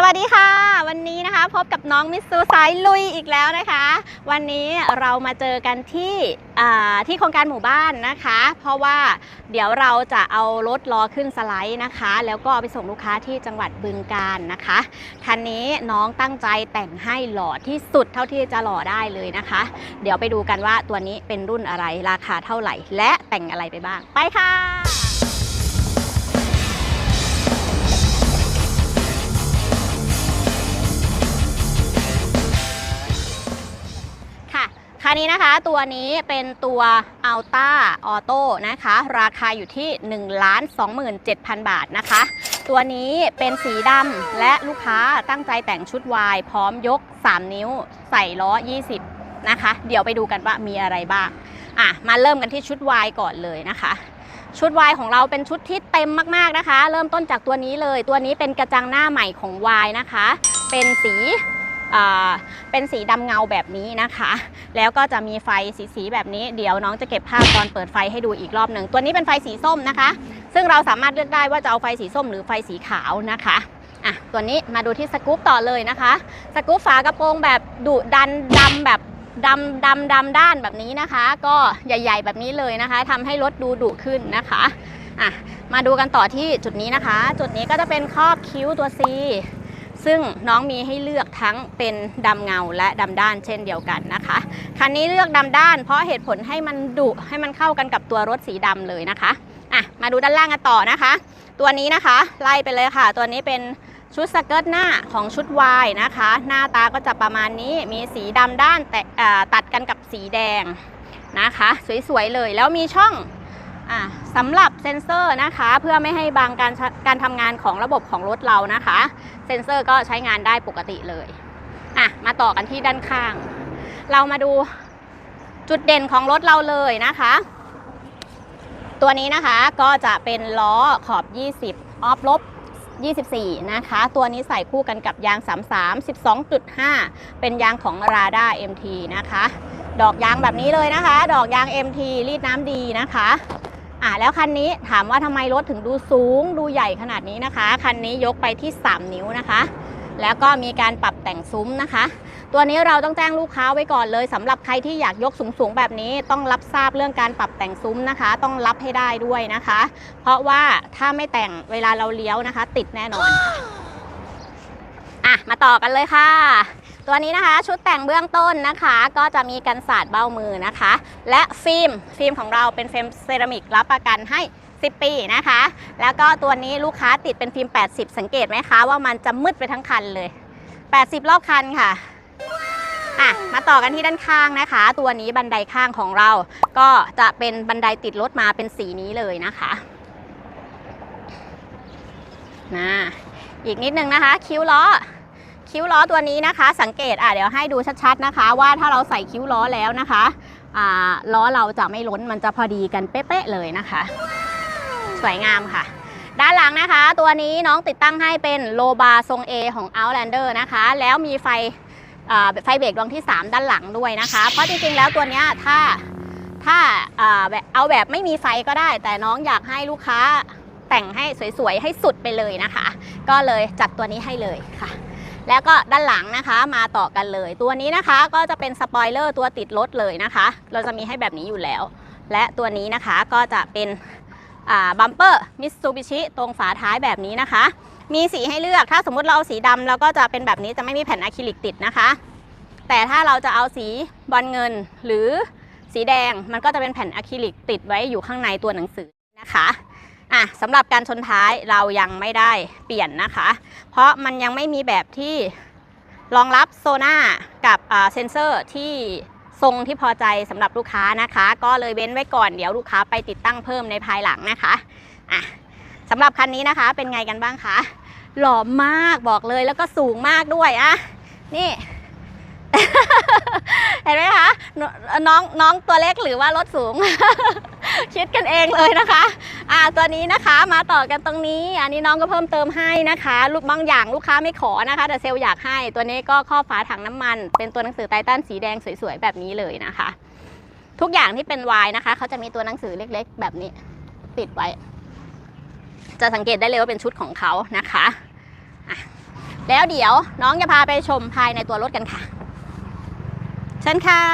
สวัสดีค่ะ วันนี้นะคะพบกับน้องมิสซูสายลุยอีกแล้วนะคะ วันนี้เรามาเจอกันที่ที่โครงการหมู่บ้านนะคะ เพราะว่าเดี๋ยวเราจะเอารถล้อขึ้นสไลด์นะคะ แล้วก็ไปส่งลูกค้าที่จังหวัดบึงกาฬนะคะคันนี้น้องตั้งใจแต่งให้หล่อที่สุดเท่าที่จะหล่อได้เลยนะคะ เดี๋ยวไปดูกันว่าตัวนี้เป็นรุ่นอะไรราคาเท่าไหร่ และแต่งอะไรไปบ้างไปค่ะ คันนี้นะคะตัวนี้เป็นตัว Alta Auto นะคะ ราคาอยู่ที่ 1 2 7 0 0 0 บาทนะคะ ตัวนี้เป็นสีดำและลูกค้าตั้งใจแต่งชุดวายพร้อมยก 3 นิ้วใส่ล้อ 20 นะคะ เดี๋ยวไปดูกันว่ามีอะไรบ้างอะมาเริ่มกันที่ชุดวายก่อนเลยนะคะชุดวายของเราเป็นชุดที่เต็มมากๆนะคะ เริ่มต้นจากตัวนี้เลย ตัวนี้เป็นกระจังหน้าใหม่ของวายนะคะ เป็นสี เป็นสีดำเงาแบบนี้นะคะ แล้วก็จะมีไฟสีสีๆแบบนี้ เดี๋ยวน้องจะเก็บภาพตอนเปิดไฟให้ดูอีกรอบหนึ่ง ตัวนี้เป็นไฟสีส้มนะคะ ซึ่งเราสามารถเลือกได้ว่าจะเอาไฟสีส้มหรือไฟสีขาวนะคะอะตัวนี้มาดูที่สกู๊ปต่อเลยนะคะ สกู๊ปฝากระโปรงแบบดุดันดำแบบดำดำดำด้านแบบนี้นะคะ ก็ใหญ่ ๆ แบบนี้เลยนะคะทำให้รถดูดุขึ้นนะคะอะมาดูกันต่อที่จุดนี้นะคะ จุดนี้ก็จะเป็นครอบคิ้วตัว C ซึ่งน้องมีให้เลือกทั้งเป็นดำเงาและดำด้านเช่นเดียวกันนะคะ คันนี้เลือกดำด้าน เพราะเหตุผลให้มันดุให้มันเข้ากันกับตัวรถสีดำเลยนะคะอะมาดูด้านล่างกันต่อนะคะ ตัวนี้นะคะ ไล่ไปเลยค่ะ ตัวนี้เป็นชุดสเกิร์ตหน้าของชุดวายนะคะ หน้าตาก็จะประมาณนี้มีสีดำด้านแต่ตัดกันกับสีแดงนะคะ สวยๆเลยแล้วมีช่อง สำหรับเซ็นเซอร์นะคะเพื่อไม่ให้บังการการทำงานของระบบของรถเรานะคะ เซ็นเซอร์ก็ใช้งานได้ปกติเลยอะมาต่อกันที่ด้านข้าง เรามาดูจุดเด่นของรถเราเลยนะคะ ตัวนี้นะคะก็จะเป็นล้อขอบ 20 ออฟลบ24 นะคะ ตัวนี้ใส่คู่กันกับยาง 33 12.5 เป็นยางของ Rada MT นะคะ ดอกยางแบบนี้เลยนะคะ ดอกยาง MT รีดน้ำดีนะคะ อะแล้วคันนี้ถามว่าทำไมรถถึงดูสูงดูใหญ่ขนาดนี้นะคะ คันนี้ยกไปที่ 3 นิ้วนะคะ แล้วก็มีการปรับแต่งซุ้มนะคะ ตัวนี้เราต้องแจ้งลูกค้าไว้ก่อนเลยสำหรับใครที่อยากยกสูงๆแบบนี้ต้องรับทราบเรื่องการปรับแต่งซุ้มนะคะ ต้องรับให้ได้ด้วยนะคะ เพราะว่าถ้าไม่แต่งเวลาเราเลี้ยวนะคะ ติดแน่นอนอะมาต่อกันเลยค่ะ ตัวนี้นะคะชุดแต่งเบื้องต้นนะคะ ก็จะมีกันสาดเบ้ามือนะคะ และฟิล์มฟิล์มของเราเป็นฟิล์มเซรามิกรับประกันให้ 10 ปีนะคะ แล้วก็ตัวนี้ลูกค้าติดเป็นฟิล์ม 80 สังเกตไหมคะว่ามันจะมืดไปทั้งคันเลย 80 รอบคันค่ะอะมาต่อกันที่ด้านข้างนะคะ ตัวนี้บันไดข้างของเรา ก็จะเป็นบันไดติดรถมาเป็นสีนี้เลยนะคะนะอีกนิดนึงนะคะ คิ้วล้อ คิ้วล้อตัวนี้นะคะ สังเกตอะเดี๋ยวให้ดูชัดๆนะคะ ว่าถ้าเราใส่คิ้วล้อแล้วนะคะอ่าล้อเราจะไม่ล้นมันจะพอดีกันเป๊ะๆเลยนะคะ สวยงามค่ะ ด้านหลังนะคะ ตัวนี้น้องติดตั้งให้เป็นโลบาทรง A ของ Outlander นะคะ แล้วมีไฟอ่าไฟเบรกดวงที่ 3 ด้านหลังด้วยนะคะ เพราะจริงๆแล้วตัวเนี้ยถ้าถ้าอ่าเอาแบบไม่มีไฟก็ได้ แต่น้องอยากให้ลูกค้าแต่งให้สวยๆ ให้สุดไปเลยนะคะ ก็เลยจัดตัวนี้ให้เลยค่ะ แล้วก็ด้านหลังนะคะมาต่อกันเลย ตัวนี้นะคะก็จะเป็นสปอยเลอร์ตัวติดรถเลยนะคะ เราจะมีให้แบบนี้อยู่แล้ว และตัวนี้นะคะก็จะเป็นบัมเปอร์มิตซูบิชิตรงฝาท้ายแบบนี้นะคะ มีสีให้เลือกถ้าสมมุติเราเอาสีดำเราก็จะเป็นแบบนี้จะไม่มีแผ่นอะคริลิกติดนะคะ แต่ถ้าเราจะเอาสีบอลเงินหรือสีแดงมันก็จะเป็นแผ่นอะคริลิกติดไว้อยู่ข้างในตัวหนังสือนะคะ อะสำหรับการชนท้ายเรายังไม่ได้เปลี่ยนนะคะ เพราะมันยังไม่มีแบบที่รองรับโซน่ากับเซนเซอร์ที่ทรงที่พอใจสำหรับลูกค้านะคะ ก็เลยเว้นไว้ก่อนเดี๋ยวลูกค้าไปติดตั้งเพิ่มในภายหลังนะคะอะสำหรับคันนี้นะคะเป็นไงกันบ้างคะหล่อมากบอกเลยแล้วก็สูงมากด้วยอะนี่ เห็นไหมคะน้องน้องตัวเล็กหรือว่ารถสูง คิดกันเองเลยนะคะ อ่าตัวนี้นะคะมาต่อกันตรงนี้ อันนี้น้องก็เพิ่มเติมให้นะคะ ลูกบางอย่างลูกค้าไม่ขอนะคะ แต่เซลล์อยากให้ตัวนี้ก็ครอบฝาถังน้ำมัน เป็นตัวหนังสือไททันสีแดงสวยๆแบบนี้เลยนะคะ ทุกอย่างที่เป็นวายนะคะเขาจะมีตัวหนังสือเล็ก ๆ แบบนี้ ติดไว้ จะสังเกตได้เลยว่าเป็นชุดของเขานะคะแล้วเดี๋ยวน้องจะพาไปชมภายในตัวรถกันค่ะ ชิญค่ะ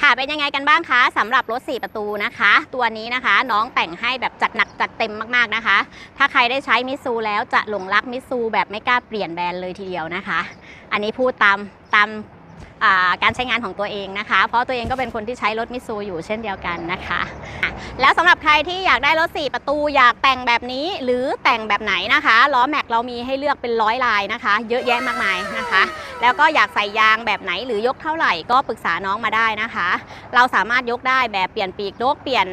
ค่ะเป็นยังไงกันบ้างคะสำหรับรถ 4 ประตูนะคะ ตัวนี้นะคะน้องแต่งให้แบบจัดหนักจัดเต็มมากๆนะคะ ถ้าใครได้ใช้มิซูแล้วจะหลงรักมิซูแบบไม่กล้าเปลี่ยนแบรนด์เลยทีเดียวนะคะ อันนี้พูดตามตาม การใช้งานของตัวเองนะคะ เพราะตัวเองก็เป็นคนที่ใช้รถมิซูอยู่เช่นเดียวกันนะคะแล้วสำหรับใครที่อยากได้รถ 4 ประตูอยากแต่งแบบนี้หรือแต่งแบบไหนนะคะล้อแม็กเรามีให้เลือกเป็นร้อยลายนะคะ เยอะแยะมากมายนะคะ แล้วก็อยากใส่ยางแบบไหนหรือยกเท่าไหร่ก็ปรึกษาน้องมาได้นะคะ เราสามารถยกได้แบบเปลี่ยนปีกนกเปลี่ยน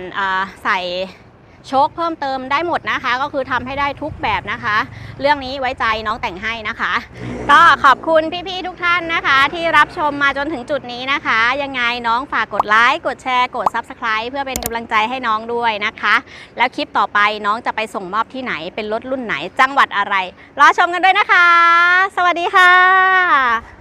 ใส่ โชคเพิ่มเติมได้หมดนะคะ ก็คือทำให้ได้ทุกแบบนะคะ เรื่องนี้ไว้ใจน้องแต่งให้นะคะ ก็ขอบคุณพี่ๆทุกท่านนะคะ ที่รับชมมาจนถึงจุดนี้นะคะ ยังไงน้องฝากกดไลค์กดแชร์กด Subscribe เพื่อเป็นกำลังใจให้น้องด้วยนะคะ แล้วคลิปต่อไปน้องจะไปส่งมอบที่ไหนเป็นรถรุ่นไหนจังหวัดอะไรรอชมกันด้วยนะคะ สวัสดีค่ะ